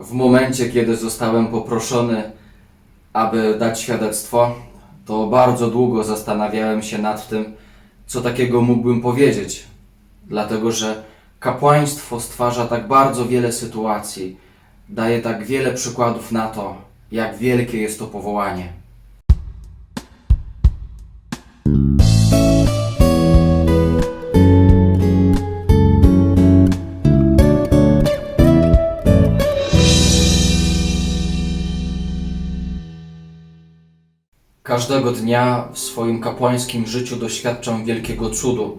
W momencie, kiedy zostałem poproszony, aby dać świadectwo, to bardzo długo zastanawiałem się nad tym, co takiego mógłbym powiedzieć, dlatego że kapłaństwo stwarza tak bardzo wiele sytuacji, daje tak wiele przykładów na to, jak wielkie jest to powołanie. Każdego dnia w swoim kapłańskim życiu doświadczam wielkiego cudu,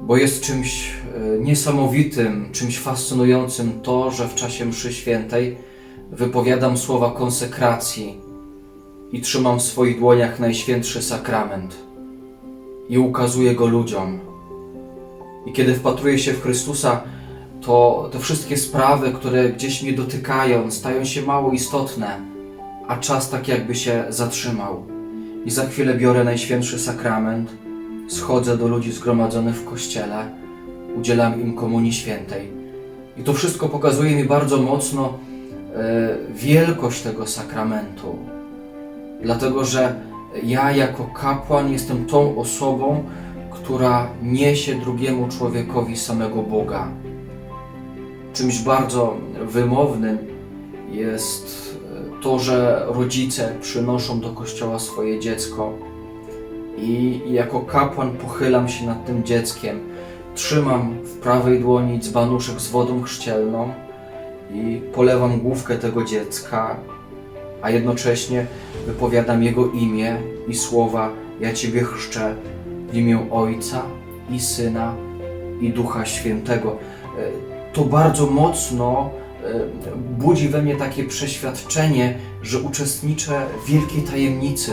bo jest czymś e, niesamowitym, czymś fascynującym to, że w czasie mszy świętej wypowiadam słowa konsekracji i trzymam w swoich dłoniach najświętszy sakrament i ukazuję go ludziom. I kiedy wpatruję się w Chrystusa, to te wszystkie sprawy, które gdzieś mnie dotykają, stają się mało istotne a czas tak jakby się zatrzymał. I za chwilę biorę Najświętszy Sakrament, schodzę do ludzi zgromadzonych w kościele, udzielam im Komunii Świętej. I to wszystko pokazuje mi bardzo mocno e, wielkość tego sakramentu. Dlatego, że ja jako kapłan jestem tą osobą, która niesie drugiemu człowiekowi samego Boga. Czymś bardzo wymownym jest to, że rodzice przynoszą do kościoła swoje dziecko i jako kapłan pochylam się nad tym dzieckiem. Trzymam w prawej dłoni dzbanuszek z wodą chrzcielną i polewam główkę tego dziecka, a jednocześnie wypowiadam jego imię i słowa Ja Ciebie chrzczę w imię Ojca i Syna i Ducha Świętego. E, To bardzo mocno budzi we mnie takie przeświadczenie, że uczestniczę w wielkiej tajemnicy,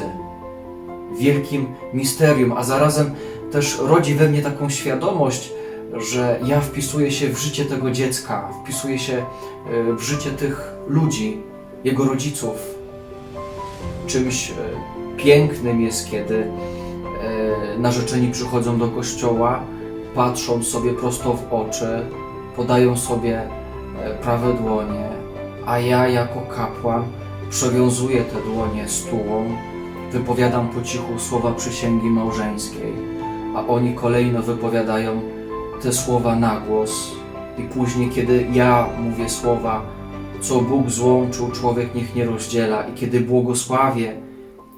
wielkim misterium, a zarazem też rodzi we mnie taką świadomość, że ja wpisuję się w życie tego dziecka, wpisuję się e, w życie tych ludzi, jego rodziców. Czymś e, pięknym jest, kiedy e, narzeczeni przychodzą do kościoła, patrzą sobie prosto w oczy, podają sobie e, prawe dłonie, a ja jako kapłan przewiązuję te dłonie stułą, wypowiadam po cichu słowa przysięgi małżeńskiej, a oni kolejno wypowiadają te słowa na głos. I później, kiedy ja mówię słowa, co Bóg złączył, człowiek niech nie rozdziela, i kiedy błogosławię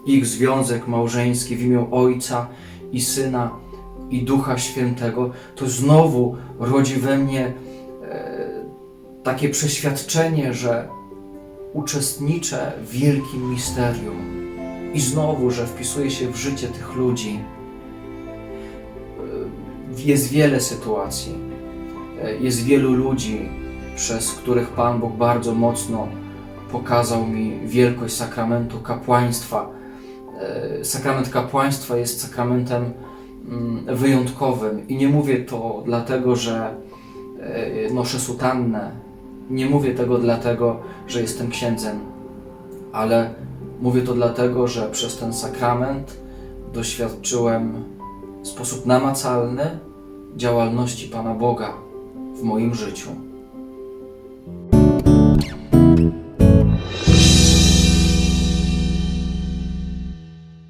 ich związek małżeński w imię Ojca i Syna i Ducha Świętego, to znowu rodzi we mnie takie przeświadczenie, że uczestniczę w wielkim misterium i znowu, że wpisuję się w życie tych ludzi. E, Jest wiele sytuacji, e, jest wielu ludzi, przez których Pan Bóg bardzo mocno pokazał mi wielkość sakramentu kapłaństwa. E, Sakrament kapłaństwa jest sakramentem mm, wyjątkowym i nie mówię to dlatego, że noszę sutannę, nie mówię tego dlatego, że jestem księdzem, ale mówię to dlatego, że przez ten sakrament doświadczyłem w sposób namacalny działalności Pana Boga w moim życiu.